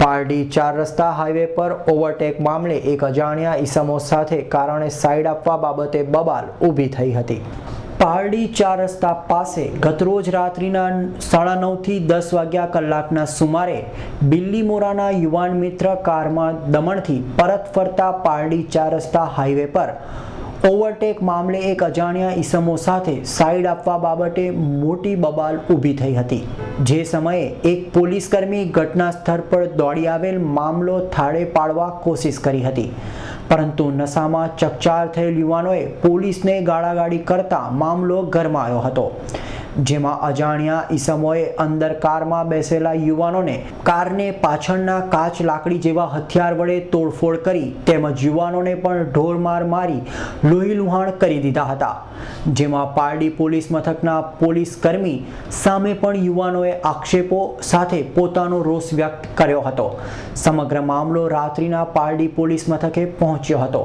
પારડી ચાર રસ્તા હાઈવે પર ઓવરટેક મામલે એક અજાણ્યા ઈસમો સાથે કારણે સાઈડ આપવા બાબતે બબાલ ઊભી થઈ હતી. પારડી ચાર રસ્તા પાસે ગતરોજ રાત્રિના સાડા નવથી દસ વાગ્યા કલાકના સુમારે બિલ્લી મોરાના યુવાન મિત્ર કારમાં દમણથી પરત ફરતા પારડી ચાર રસ્તા હાઈવે પર ઓવરટેક મામલે એક અજાણ્યા ઈસમો સાથે સાઈડ આપવા બાબતે મોટી બબાલ ઊભી થઈ હતી. જે સમયે એક પોલીસકર્મી ઘટના સ્થળ પર દોડી આવેલ મામલો થાળે પાડવા કોશિશ કરી હતી. પરંતુ નશામાં ચકચાર થયેલ યુવાનોએ પોલીસને ગાળાગાળી કરતા મામલો ગરમાયો હતો. જેમાં અજાણ્યા ઈસમોએ અંદર કારમાં બેસેલા યુવાનોને કારને પાછળના કાચ લાકડી જેવા હથિયાર વડે તોડફોડ કરી તેમજ યુવાનોને પણ ઢોરમાર મારી લોહી લુહાણ કરી દીધા હતા. જેમાં પારડી પોલીસ મથકના પોલીસ કર્મી સામે પણ યુવાનોએ આક્ષેપો સાથે પોતાનો રોષ વ્યક્ત કર્યો હતો. સમગ્ર મામલો રાત્રિના પારડી પોલીસ મથકે પહોંચ્યો હતો,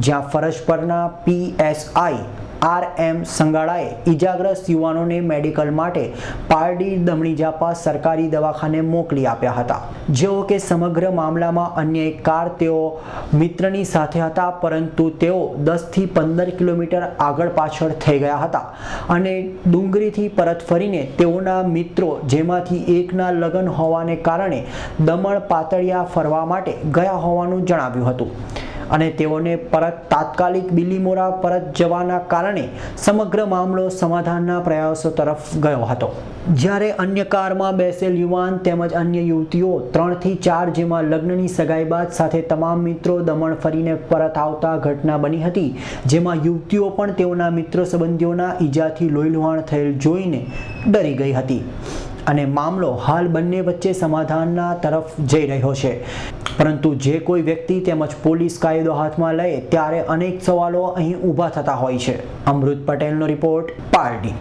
જ્યાં ફરજ પરના પીએસઆઈ આર એમ સંગાળાએ ઈજાગ્રસ્ત યુવાનોને મેડિકલ માટે પારડી દમણી જાપા સરકારી દવાખાને મોકલી આપ્યા હતા. જેઓ કે સમગ્ર મામલામાં અન્ય એક કાર તેઓ મિત્રની સાથે હતા, પરંતુ તેઓ દસથી પંદર કિલોમીટર આગળ પાછળ થઈ ગયા હતા અને ડુંગરીથી પરત ફરીને તેઓના મિત્રો, જેમાંથી એકના લગ્ન હોવાને કારણે દમણ પાતળિયા ફરવા માટે ગયા હોવાનું જણાવ્યું હતું. અને તેઓને પરત તાત્કાલિક બિલીમોરા પરત જવાના કારણે સમગ્ર મામલો સમાધાનના પ્રયાસો તરફ ગયો હતો. જ્યારે અન્ય કારમાં બેસેલ યુવાન તેમજ અન્ય યુવતીઓ ત્રણથી ચાર જેમાં લગ્નની સગાઈ બાદ સાથે તમામ મિત્રો દમણ ફરીને પરત આવતા ઘટના બની હતી, જેમાં યુવતીઓ પણ તેઓના મિત્ર સંબંધીઓના ઈજાથી લોહીલુહાણ થયેલ જોઈને ડરી ગઈ હતી. અને મામલો હાલ બંને વચ્ચે સમાધાનના તરફ જઈ રહ્યો છે. પરંતુ જે કોઈ વ્યક્તિ તેમજ પોલીસ કાયદો હાથમાં લે ત્યારે અનેક સવાલો અહીં ઊભા થતા હોય છે. અમૃત પટેલનો રિપોર્ટ પારડી.